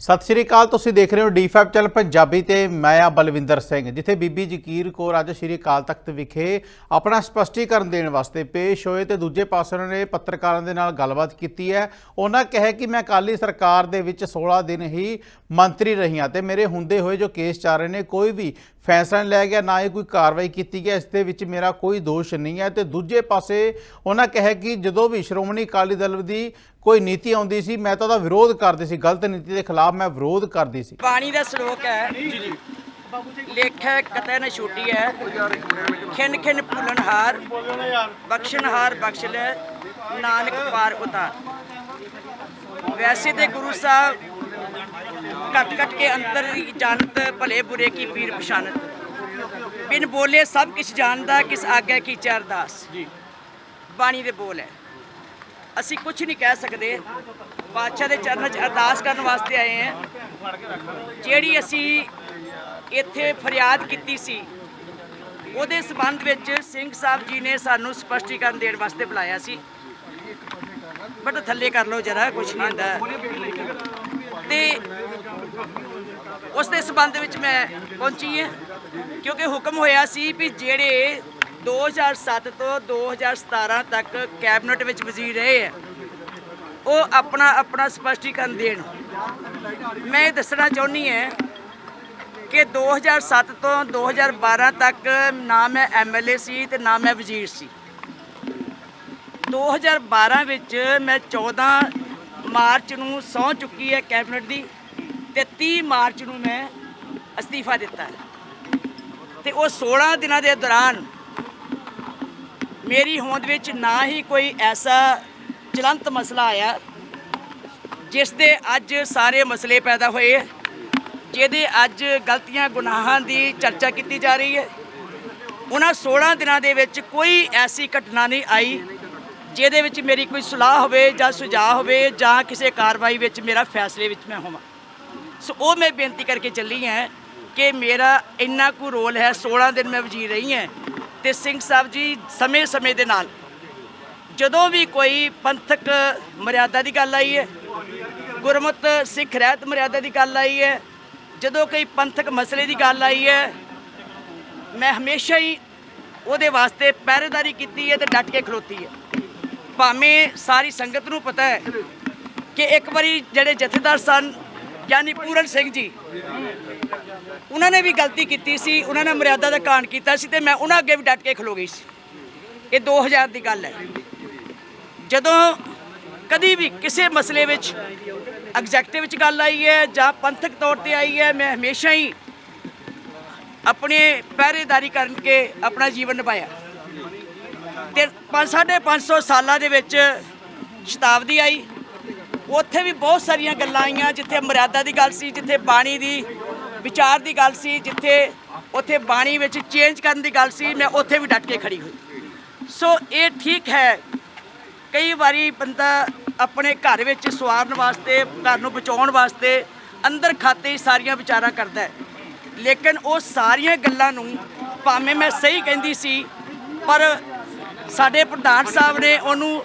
ਸਤਿ ਸ਼੍ਰੀ ਅਕਾਲ, ਤੁਸੀਂ ਦੇਖ ਰਹੇ ਹੋ ਡੀ5 ਚੈਨਲ ਪੰਜਾਬੀ ਤੇ ਮੈਂ ਆ ਬਲਵਿੰਦਰ ਸਿੰਘ, ਜਿੱਥੇ ਬੀਬੀ ਜਕੀਰ ਕੌਰ ਅੱਜ ਸ਼੍ਰੀ ਅਕਾਲ ਤਖਤ ਵਿਖੇ ਆਪਣਾ ਸਪਸ਼ਟੀਕਰਨ ਦੇਣ ਵਾਸਤੇ ਪੇਸ਼ ਹੋਏ ਤੇ ਦੂਜੇ ਪਾਸੇ ਉਹਨਾਂ ਨੇ ਪੱਤਰਕਾਰਾਂ ਦੇ ਨਾਲ ਗੱਲਬਾਤ ਕੀਤੀ ਹੈ। ਉਹਨਾਂ ਕਿਹਾ ਕਿ ਮੈਂ ਅਕਾਲੀ ਸਰਕਾਰ ਦੇ ਵਿੱਚ 16 ਦਿਨ ਹੀ ਮੰਤਰੀ ਰਹੀ ਹਾਂ ਤੇ ਮੇਰੇ ਹੁੰਦੇ ਹੋਏ ਜੋ ਕੇਸ ਚੱਲ ਰਹੇ ਨੇ, ਕੋਈ ਵੀ ਫੈਸਲਾ ਲਿਆ ਗਿਆ, ਨਾ ਹੀ ਕੋਈ ਕਾਰਵਾਈ ਕੀਤੀ ਗਈ, ਇਸ ਦੇ ਵਿੱਚ ਮੇਰਾ ਕੋਈ ਦੋਸ਼ ਨਹੀਂ ਹੈ। ਤੇ ਦੂਜੇ ਪਾਸੇ ਉਹਨਾਂ ਕਿਹਾ ਕਿ ਜਦੋਂ ਵੀ ਸ਼੍ਰੋਮਣੀ ਅਕਾਲੀ ਦਲ ਦੀ ਕੋਈ ਨੀਤੀ ਆਉਂਦੀ ਸੀ, ਮੈਂ ਤਾਂ ਉਹਦਾ ਵਿਰੋਧ ਕਰਦੀ ਸੀ, ਗਲਤ ਨੀਤੀ ਦੇ ਖਿਲਾਫ ਮੈਂ ਵਿਰੋਧ ਕਰਦੀ ਸੀ। ਪਾਣੀ ਦਾ ਸ਼ਲੋਕ ਹੈ। ਜੀ ਜੀ ਲੇਖੈ ਕਤੈ ਨ ਛੋਟੀ ਹੈ। ਖਿਨ ਖਿਨ ਭੁਲਨਹਾਰ ਬਖਸ਼ਨਹਾਰ ਬਖਸ਼ ਲੈ, ਨਾਨਕ ਪਾਰ ਉਤਾਰ। ਵੈਸੇ ਤੇ ਗੁਰੂ ਸਾਹਿਬ ਘਟ ਘਟ ਕੇ ਅੰਦਰ ਦੀ ਜਾਣਤ ਭਲੇ ਬੁਰੇ ਕੀ ਪੀਰ ਪਛਾਨਤ ਬਿਨ ਬੋਲੇ ਸਭ ਕਿਛ ਜਾਣਦਾ ਕਿਸ ਆਗਿਆ ਕੀ ਚਰਦਾਸ। ਜੀ। ਬਾਣੀ ਦੇ ਬੋਲ ਹੈ। ਅਸੀਂ ਕੁਝ ਨਹੀਂ ਕਹਿ ਸਕਦੇ। ਬਾਦਸ਼ਾਹ ਦੇ ਚਰਨਾਂ 'ਚ ਅਰਦਾਸ ਕਰਨ ਵਾਸਤੇ ਆਏ ਹਾਂ। ਜਿਹੜੀ ਅਸੀਂ ਇੱਥੇ ਫਰਿਆਦ ਕੀਤੀ ਸੀ ਉਹਦੇ ਸਬੰਧ ਵਿੱਚ ਸਿੰਘ ਸਾਹਿਬ ਜੀ ਨੇ ਸਾਨੂੰ ਸਪਸ਼ਟੀਕਰਨ ਦੇਣ ਵਾਸਤੇ ਬੁਲਾਇਆ ਸੀ। ਬਟ ਥੱਲੇ ਕਰ ਲਓ ਜਰਾ ਕੁਝ ਨਹੀਂ ਹੁੰਦਾ। ਤੇ ਉਸ ਦੇ ਸਬੰਧ ਵਿੱਚ ਮੈਂ ਪਹੁੰਚੀ ਹਾਂ, ਕਿਉਂਕਿ ਹੁਕਮ ਹੋਇਆ ਸੀ ਵੀ ਜਿਹੜੇ 2007 ਤੋਂ 2017 ਤੱਕ ਕੈਬਨਿਟ ਵਿੱਚ ਵਜ਼ੀਰ ਰਹੇ ਆ ਉਹ ਆਪਣਾ ਆਪਣਾ ਸਪਸ਼ਟੀਕਰਨ ਦੇਣ। ਮੈਂ ਇਹ ਦੱਸਣਾ ਚਾਹੁੰਦੀ ਹਾਂ ਕਿ 2007 ਤੋਂ 2012 ਤੱਕ ਨਾ ਮੈਂ ਐਮਐਲਏ ਸੀ ਤੇ ਨਾ ਮੈਂ ਵਜ਼ੀਰ ਸੀ। 2012 ਵਿੱਚ ਮੈਂ 14 ਮਾਰਚ ਨੂੰ ਸਹੁੰ ਚੁੱਕੀ ਹੈ ਕੈਬਨਿਟ ਦੀ। ਤੇ 30 ਮਾਰਚ ਨੂੰ ਮੈਂ ਅਸਤੀਫਾ ਦਿੱਤਾ ਹੈ। ਤੇ ਉਹ 16 ਦਿਨਾਂ ਦੇ ਦੌਰਾਨ ਮੇਰੀ ਹੋਂਦ ਵਿੱਚ ਨਾ ਹੀ ਕੋਈ ਐਸਾ ਚਲੰਤ ਮਸਲਾ ਆਇਆ ਜਿਸ ਦੇ ਅੱਜ ਸਾਰੇ ਮਸਲੇ ਪੈਦਾ ਹੋਏ, ਜਿਹਦੇ ਅੱਜ ਗਲਤੀਆਂ ਗੁਨਾਹਾਂ ਦੀ ਚਰਚਾ ਕੀਤੀ ਜਾ ਰਹੀ ਹੈ। ਉਹਨਾਂ 16 ਦਿਨਾਂ ਦੇ ਵਿੱਚ ਕੋਈ ਐਸੀ ਘਟਨਾ ਨਹੀਂ ਆਈ ਜਿਹਦੇ ਵਿੱਚ ਮੇਰੀ ਕੋਈ ਸਲਾਹ ਹੋਵੇ ਜਾਂ ਸੁਝਾਅ ਹੋਵੇ ਜਾਂ ਕਿਸੇ ਕਾਰਵਾਈ ਵਿੱਚ ਮੇਰਾ ਫੈਸਲੇ ਵਿੱਚ ਮੈਂ ਹੋਵਾਂ। ਸੋ ਉਹ ਮੈਂ ਬੇਨਤੀ ਕਰਕੇ ਚੱਲੀ ਹਾਂ ਕਿ ਮੇਰਾ ਇੰਨਾ ਕੁ ਰੋਲ ਹੈ 16 ਦਿਨ ਮੈਂ ਵਜ਼ੀਰ ਰਹੀ ਹਾਂ ਤੇ ਸਿੰਘ ਸਾਹਿਬ ਜੀ ਸਮੇਂ-ਸਮੇਂ ਦੇ ਨਾਲ ਜਦੋਂ ਵੀ ਕੋਈ ਪੰਥਕ ਮਰਿਆਦਾ ਦੀ ਗੱਲ ਆਈ ਹੈ, ਗੁਰਮਤ ਸਿੱਖ ਰਹਿਤ ਮਰਿਆਦਾ ਦੀ ਗੱਲ ਆਈ ਹੈ, ਜਦੋਂ ਕੋਈ ਪੰਥਕ ਮਸਲੇ ਦੀ ਗੱਲ ਆਈ ਹੈ, ਮੈਂ ਹਮੇਸ਼ਾ ਹੀ ਉਹਦੇ ਵਾਸਤੇ ਪਹਿਰੇਦਾਰੀ ਕੀਤੀ ਹੈ ਤੇ ਡਟ ਕੇ ਖਲੋਤੀ ਹੈ। ਭਾਵੇਂ ਸਾਰੀ ਸੰਗਤ ਨੂੰ ਪਤਾ ਹੈ ਕਿ ਇੱਕ ਵਾਰੀ ਜਿਹੜੇ ਜਥੇਦਾਰ ਸਨ ਯਾਨੀ ਪੂਰਨ ਸਿੰਘ ਜੀ। ਉਹਨਾਂ ਨੇ ਵੀ ਗਲਤੀ ਕੀਤੀ ਸੀ, ਉਹਨਾਂ ਨੇ ਮਰਿਆਦਾ ਦਾ ਕਾਣ ਕੀਤਾ ਸੀ ਤੇ ਮੈਂ ਉਹਨਾਂ ਅੱਗੇ ਵੀ ਡਟ ਕੇ ਖਲੋ ਗਈ ਸੀ। ਇਹ 2000 ਦੀ ਗੱਲ ਹੈ। ਜਦੋਂ ਕਦੀ ਵੀ ਕਿਸੇ ਮਸਲੇ ਵਿੱਚ ਐਗਜ਼ੈਕਟਿਵ ਵਿੱਚ ਗੱਲ ਆਈ ਹੈ ਜਾਂ ਪੰਥਕ ਤੌਰ ਤੇ ਆਈ ਹੈ, ਮੈਂ ਹਮੇਸ਼ਾ ਹੀ ਆਪਣੇ ਪਹਿਰੇਦਾਰੀ ਕਰਨ ਕੇ ਆਪਣਾ ਜੀਵਨ ਨਿਭਾਇਆ। ਤੇ 550 ਸਾਲਾਂ ਦੇ ਵਿੱਚ ਸ਼ਤਾਬਦੀ ਆਈ। ਉੱਥੇ ਵੀ ਬਹੁਤ ਸਾਰੀਆਂ ਗੱਲਾਂ ਆਈਆਂ, ਜਿੱਥੇ ਮਰਿਆਦਾ ਦੀ ਗੱਲ ਸੀ, ਜਿੱਥੇ ਬਾਣੀ ਦੀ, ਵਿਚਾਰ ਦੀ ਗੱਲ ਸੀ, ਜਿੱਥੇ ਉੱਥੇ ਬਾਣੀ ਵਿੱਚ ਚੇਂਜ ਕਰਨ ਦੀ ਗੱਲ ਸੀ, ਮੈਂ ਉੱਥੇ ਵੀ ਡਟ ਕੇ ਖੜੀ ਹੋਈ। ਸੋ ਇਹ ਠੀਕ ਹੈ, ਕਈ ਵਾਰੀ ਬੰਦਾ ਆਪਣੇ ਘਰ ਵਿੱਚ ਸਵਾਰਨ ਵਾਸਤੇ, ਘਰ ਨੂੰ ਬਚਾਉਣ ਵਾਸਤੇ ਅੰਦਰ ਖਾਤੇ ਸਾਰੀਆਂ ਵਿਚਾਰਾਂ ਕਰਦਾ ਹੈ। ਲੇਕਿਨ ਉਹ ਸਾਰੀਆਂ ਗੱਲਾਂ ਨੂੰ ਭਾਵੇਂ ਮੈਂ ਸਹੀ ਕਹਿੰਦੀ ਸੀ, ਪਰ ਸਾਡੇ ਪ੍ਰਧਾਨ ਸਾਹਿਬ ਨੇ ਉਹਨੂੰ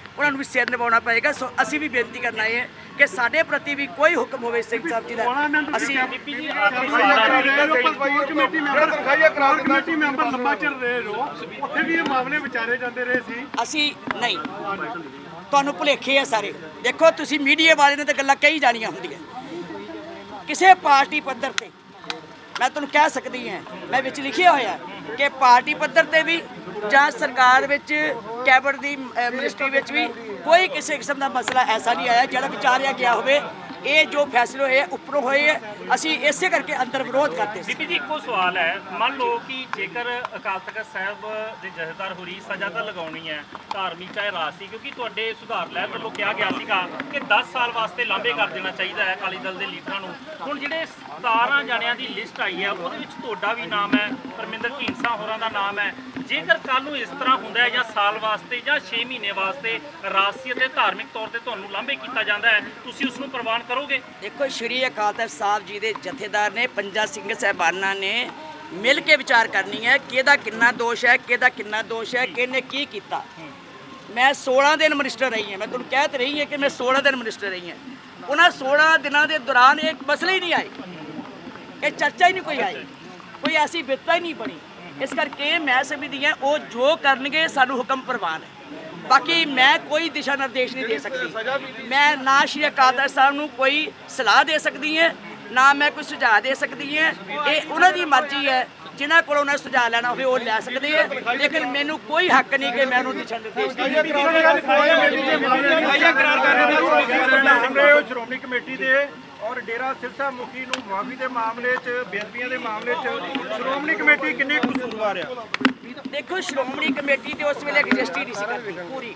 ਉਹਨਾਂ ਨੂੰ ਵੀ ਸਿਰ ਨਿਭਾਉਣਾ ਪਏਗਾ। ਸੋ ਅਸੀਂ ਵੀ ਬੇਨਤੀ ਕਰਨਾ ਹੈ ਕਿ ਸਾਡੇ ਪ੍ਰਤੀ ਵੀ ਕੋਈ ਹੁਕਮ ਹੋਵੇ ਸਿੰਘ ਸਾਹਿਬ ਜੀ ਦਾ। ਅਸੀਂ ਕਮੇਟੀ ਮੈਂਬਰ ਤਨਖਾਹੀਆ ਕਰਾ ਕਮੇਟੀ ਮੈਂਬਰ ਲੰਬਾ ਚਿਰ ਰਹੇ ਰੋ ਉੱਥੇ ਵੀ ਇਹ ਮਾਮਲੇ ਵਿਚਾਰੇ ਜਾਂਦੇ ਰਹੇ ਸੀ ਅਸੀਂ ਨਹੀਂ। ਤੁਹਾਨੂੰ ਭੁਲੇਖੇ ਆ ਸਾਰੇ। ਦੇਖੋ, ਤੁਸੀਂ ਮੀਡੀਆ ਵਾਲੇ ਨੇ ਤਾਂ ਗੱਲਾਂ ਕਹੀ ਜਾਣੀਆਂ ਹੁੰਦੀਆਂ। ਕਿਸੇ ਪਾਰਟੀ ਪੱਧਰ ਤੇ, ਮੈਂ ਤੁਹਾਨੂੰ ਕਹਿ ਸਕਦੀ ਹਾਂ, ਮੈਂ ਵਿੱਚ ਲਿਖਿਆ ਹੋਇਆ ਕਿ ਪਾਰਟੀ ਪੱਧਰ ਤੇ ਵੀ ਜਾਂ ਸਰਕਾਰ ਵਿੱਚ ਕੈਬਨਿਟ ਦੀ ਅਹ, ਮਿਨਿਸਟਰੀ ਵਿੱਚ ਵੀ ਕੋਈ ਕਿਸੇ ਕਿਸਮ ਦਾ ਮਸਲਾ ਐਸਾ ਨਹੀਂ ਆਇਆ ਜਿਹੜਾ ਵਿਚਾਰਿਆ ਗਿਆ ਹੋਵੇ। ਇਹ ਜੋ ਫੈਸਲੇ ਹੋਏ ਉੱਪਰੋਂ ਹੋਏ ਆ, ਅਸੀਂ ਇਸੇ ਕਰਕੇ ਅੰਦਰ ਵਿਰੋਧ ਕਰਦੇ ਸੀ। ਬੀਬੀ ਜੀ, ਇੱਕੋ ਸਵਾਲ ਹੈ। ਮੰਨ ਲਓ ਕਿ ਜੇਕਰ ਅਕਾਲ ਤਖਤ ਸਾਹਿਬ ਦੇ ਜਥੇਦਾਰ ਹੋਰੀ ਸਜ਼ਾ ਤਾਂ ਲਗਾਉਣੀ ਹੈ, ਧਾਰਮਿਕ ਚਾਹੇ ਰਾਜਸੀ ਕਿਉਂਕਿ ਤੁਹਾਡੇ ਸੁਧਾਰ ਲਹਿਰ ਵੱਲੋਂ ਕਿਹਾ ਗਿਆ ਸੀਗਾ ਕਿ 10 ਸਾਲ ਵਾਸਤੇ ਲਾਂਭੇ ਕਰ ਦੇਣਾ ਚਾਹੀਦਾ ਹੈ ਅਕਾਲੀ ਦਲ ਦੇ ਲੀਡਰਾਂ ਨੂੰ। ਹੁਣ ਜਿਹੜੇ 17 ਜਣਿਆਂ ਦੀ ਲਿਸਟ ਆਈ ਹੈ, ਉਹਦੇ ਵਿੱਚ ਤੁਹਾਡਾ ਵੀ ਨਾਮ ਹੈ, ਪਰਮਿੰਦਰ ਢੀਂਡਸਾ ਹੋਰਾਂ ਦਾ ਨਾਮ ਹੈ। ਜੇਕਰ ਕੱਲ ਨੂੰ ਇਸ ਤਰ੍ਹਾਂ ਹੁੰਦਾ ਹੈ ਜਾਂ ਸਾਲ ਵਾਸਤੇ ਜਾਂ 6 ਮਹੀਨੇ ਵਾਸਤੇ ਰਾਜਸੀ ਅਤੇ ਧਾਰਮਿਕ ਤੌਰ ਤੇ ਤੁਹਾਨੂੰ ਲਾਂਭੇ ਕੀਤਾ ਜਾਂਦਾ ਹੈ, ਤੁਸੀਂ ਉਸ ਨੂੰ ਪ੍ਰਵਾਨ ਕਰੋਗੇ? ਦੇਖੋ, ਸ਼੍ਰੀ ਅਕਾਲ ਤਖਤ ਸਾਹਿਬ ਜੀ ਦੇ ਜਥੇਦਾਰ ਨੇ, ਪੰਜਾ ਸਿੰਘ ਸਹਿਬਾਨਾਂ ਨੇ ਮਿਲ ਕੇ ਵਿਚਾਰ ਕਰਨੀ ਹੈ, ਕਿਹਦਾ ਕਿੰਨਾ ਦੋਸ਼ ਹੈ, ਕਿਹਦਾ ਕਿੰਨਾ ਦੋਸ਼ ਹੈ, ਕਿਹਨੇ ਕੀ ਕੀਤਾ। ਮੈਂ 16 ਦਿਨ ਮਿਨਿਸਟਰ ਰਹੀ ਹਾਂ। ਮੈਂ ਤੁਹਾਨੂੰ ਕਹਿ ਤੇ ਰਹੀ ਹਾਂ ਕਿ ਮੈਂ 16 ਦਿਨ ਮਿਨਿਸਟਰ ਰਹੀ ਹਾਂ। ਉਹਨਾਂ 16 ਦਿਨਾਂ ਦੇ ਦੌਰਾਨ ਇੱਕ ਮਸਲਾ ਹੀ ਨਹੀਂ ਆਏ। ਇਹ ਚਰਚਾ ਹੀ ਨਹੀਂ ਕੋਈ ਆਈ। ਕੋਈ ਐਸੀ ਬਿਪਤਾ ਹੀ ਨਹੀਂ ਬਣੀ। ਇਸ ਕਰਕੇ ਮੈਂ ਸਮਝਦੀ ਹਾਂ, ਉਹ ਜੋ ਕਰਨਗੇ, ਸਾਨੂੰ ਹੁਕਮ ਪ੍ਰਵਾਨ ਹੈ। ਬਾਕੀ ਮੈਂ ਕੋਈ ਦਿਸ਼ਾ ਨਿਰਦੇਸ਼ ਨਹੀਂ ਦੇ ਸਕਦੀ। ਮੈਂ ਨਾ ਸ਼੍ਰੀ ਅਕਾਲ ਤਖਤ ਸਾਹਿਬ ਨੂੰ ਕੋਈ ਸਲਾਹ ਦੇ ਸਕਦੀ ਹੈ, ਨਾ ਮੈਂ ਕੋਈ ਸੁਝਾਅ ਦੇ ਸਕਦੀ ਹੈ। ਇਹ ਉਹਨਾਂ ਦੀ ਮਰਜ਼ੀ ਹੈ, ਜਿਨ੍ਹਾਂ ਕੋਲੋਂ ਉਹਨਾਂ ਸੁਝਾਅ ਲੈਣਾ ਹੋਵੇ ਉਹ ਲੈ ਸਕਦੇ ਆ ਲੇਕਿਨ ਮੈਨੂੰ ਕੋਈ ਹੱਕ ਨਹੀਂ ਕਿ ਮੈਂ ਉਹਨੂੰ ਦਿਸ਼ਾ ਨਿਰਦੇਸ਼ ਦੇਵਾਂ ਸ਼੍ਰੋਮਣੀ ਕਮੇਟੀ ਦੇ ਔਰ ਡੇਰਾ ਸਿਰਸਾ ਮੁਖੀ ਨੂੰ ਮਾਫੀ ਦੇ ਮਾਮਲੇ 'ਚ, ਬੇਅਦਬੀਆਂ ਦੇ ਮਾਮਲੇ 'ਚ ਸ਼੍ਰੋਮਣੀ ਕਮੇਟੀ ਕਿੰਨੀ ਕੁ ਕਸੂਰਵਾਰ ਆ? ਦੇਖੋ, ਸ਼੍ਰੋਮਣੀ ਕਮੇਟੀ ਤੇ ਉਸ ਵੇਲੇ ਐਗਜ਼ਿਸਟ ਨਹੀਂ ਸੀ ਕਰਦੀ ਪੂਰੀ।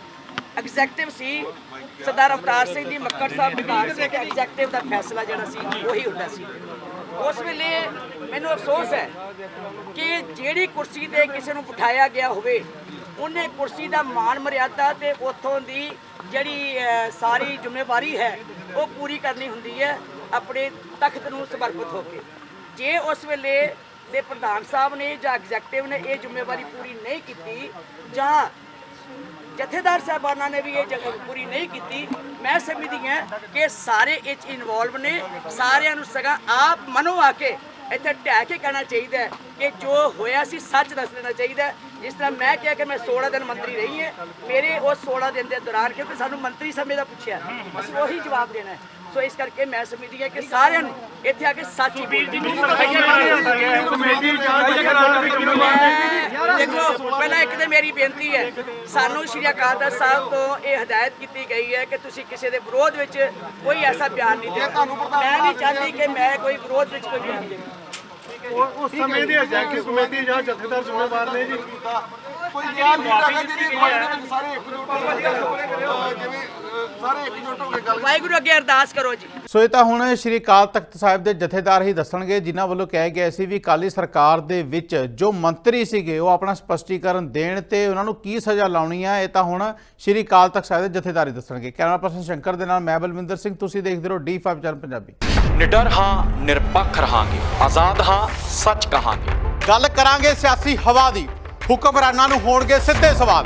ਐਗਜ਼ੈਕਟਿਵ ਸੀ ਸਰਦਾਰ ਅਵਤਾਰ ਸਿੰਘ ਦੀ ਮੱਕੜ ਸਾਹਿਬ ਵਿਭਾਗ ਸੀ ਕਿ ਐਗਜ਼ੈਕਟਿਵ ਦਾ ਫੈਸਲਾ ਜਿਹੜਾ ਸੀ, ਉਹੀ ਹੁੰਦਾ ਸੀ। ਉਸ ਵੇਲੇ ਮੈਨੂੰ ਅਫਸੋਸ ਹੈ ਕਿ ਜਿਹੜੀ ਕੁਰਸੀ ਤੇ ਕਿਸੇ ਨੂੰ ਬਿਠਾਇਆ ਗਿਆ ਹੋਵੇ, ਉਹਨੇ ਕੁਰਸੀ ਦਾ ਮਾਣ ਮਰਿਆਦਾ ਤੇ ਉਥੋਂ ਦੀ ਜਿਹੜੀ ਸਾਰੀ ਜ਼ਿੰਮੇਵਾਰੀ ਹੈ, ਉਹ ਪੂਰੀ ਕਰਨੀ ਹੁੰਦੀ ਹੈ, ਆਪਣੇ ਤਖਤ ਨੂੰ ਸਮਰਪਿਤ ਹੋ ਕੇ। ਜੇ ਉਸ ਵੇਲੇ ਦੇ ਪ੍ਰਧਾਨ ਸਾਹਿਬ ਨੇ ਜਾਂ ਐਗਜ਼ੈਕਟਿਵ ਨੇ ਇਹ ਜ਼ਿੰਮੇਵਾਰੀ ਪੂਰੀ ਨਹੀਂ ਕੀਤੀ ਜਾਂ ਜਥੇਦਾਰ ਸਾਹਿਬਾਨਾਂ ਨੇ ਵੀ ਇਹ ਜਗ੍ਹਾ ਪੂਰੀ ਨਹੀਂ ਕੀਤੀ, ਮੈਂ ਸਮਝਦੀ ਹਾਂ ਕਿ ਸਾਰੇ ਇਹ 'ਚ ਇਨਵੋਲਵ ਨੇ, ਸਾਰਿਆਂ ਨੂੰ ਸਗਾ ਆਪ ਮਨੋ ਆ ਕੇ ਇੱਥੇ ਢਹਿ ਕੇ ਕਹਿਣਾ ਚਾਹੀਦਾ ਹੈ ਕਿ ਜੋ ਹੋਇਆ ਸੀ ਸੱਚ ਦੱਸ ਦੇਣਾ ਚਾਹੀਦਾ ਜਿਸ ਤਰ੍ਹਾਂ ਮੈਂ ਕਿਹਾ ਕਿ ਮੈਂ 16 ਦਿਨ ਮੰਤਰੀ ਰਹੀ ਹਾਂ, ਮੇਰੇ ਉਸ 16 ਦਿਨ ਦੇ ਦੌਰਾਨ ਕਿਉਂਕਿ ਸਾਨੂੰ ਮੰਤਰੀ ਸਮੇਂ ਦਾ ਪੁੱਛਿਆ, ਅਸੀਂ ਉਹੀ ਜਵਾਬ ਦੇਣਾ ਹੈ। ਸੋ ਇਸ ਕਰਕੇ ਮੈਂ ਸਮਝਦੀ ਹਾਂ ਕਿ ਸਾਰਿਆਂ ਨੂੰ ਇੱਥੇ ਆ ਕੇ ਸੱਚ ਹੀ ਬੋਲਣਾ ਦੇਖੋ ਪਹਿਲਾਂ ਇੱਕ ਤੇ ਮੇਰੀ ਬੇਨਤੀ ਹੈ ਸਾਨੂੰ ਸ਼੍ਰੀ ਅਕਾਲ ਤਖਤ ਸਾਹਿਬ ਤੋਂ ਇਹ ਹਦਾਇਤ ਕੀਤੀ ਗਈ ਹੈ ਕਿ ਤੁਸੀਂ ਕਿਸੇ ਦੇ ਵਿਰੋਧ ਵਿੱਚ ਕੋਈ ਐਸਾ ਬਿਆਨ ਨਹੀਂ ਦੇਣਾ ਮੈਂ ਨਹੀਂ ਚਾਹਦੀ ਕਿ ਮੈਂ ਕੋਈ ਵਿਰੋਧ ਵਿੱਚ ਕੋਈ ਬਿਆਨ ਦੇਵਾਂ। ਉਸ ਸਮੇਂ ਦੀ ਐਗਜ਼ੈਕਟਿਵ ਕਮੇਟੀ ਜਾਂ ਜਥੇਦਾਰ ਜ਼ਿੰਮੇਵਾਰ ਨੇ ਜੀ। ਕੋਈ ਬਿਆਨ ਨਹੀਂ ਦੇ ਵਿੱਚ ਸਾਰੇ ਇਕਜੁੱਟ ਹੋ ਕੇ ਅਹ ਜਿਵੇਂ ਸਾਰੇ ਇਕਜੁੱਟ ਹੋ ਕੇ ਗੱਲ ਵਾਹਿਗੁਰੂ ਅੱਗੇ ਅਰਦਾਸ ਕਰੋ ਜੀ। ਸੋ ਇਹ ਤਾਂ ਹੁਣ ਸ਼੍ਰੀ ਅਕਾਲ ਤਖਤ ਸਾਹਿਬ ਦੇ ਜਥੇਦਾਰ ਹੀ ਦੱਸਣਗੇ ਜਿਨ੍ਹਾਂ ਵੱਲੋਂ ਕਿਹਾ ਗਿਆ ਸੀ ਵੀ ਕਾਲੀ ਸਰਕਾਰ ਦੇ ਵਿੱਚ ਜੋ ਮੰਤਰੀ ਸੀਗੇ ਉਹ ਆਪਣਾ ਸਪਸ਼ਟੀਕਰਨ ਦੇਣ ਤੇ ਉਹਨਾਂ ਨੂੰ ਕੀ ਸਜ਼ਾ ਲਾਉਣੀ ਹੈ ਇਹ ਤਾਂ ਹੁਣ ਸ਼੍ਰੀ ਅਕਾਲ ਤਖਤ ਸਾਹਿਬ ਦੇ ਜਥੇਦਾਰ ਹੀ ਦੱਸਣਗੇ। ਕੈਮਰਾ ਪਰਸਨ ਸ਼ੰਕਰ ਦੇ ਨਾਲ ਮੈਂ ਬਲਵਿੰਦਰ ਸਿੰਘ ਤੁਸੀਂ ਦੇਖਦੇ ਰਹੋ D5 ਚੈਨਲ ਪੰਜਾਬੀ। ਨਿਡਰ ਹਾਂ ਨਿਰਪੱਖ ਰਹਾਂਗੇ। ਆਜ਼ਾਦ ਹਾਂ ਸੱਚ ਕਹਾਂਗੇ। ਗੱਲ ਕਰਾਂਗੇ ਸਿਆਸੀ ਹਵਾ ਦੀ। ਹੁਕਮਰਾਨਾਂ ਨੂੰ ਹੋਣਗੇ ਸਿੱਧੇ ਸਵਾਲ।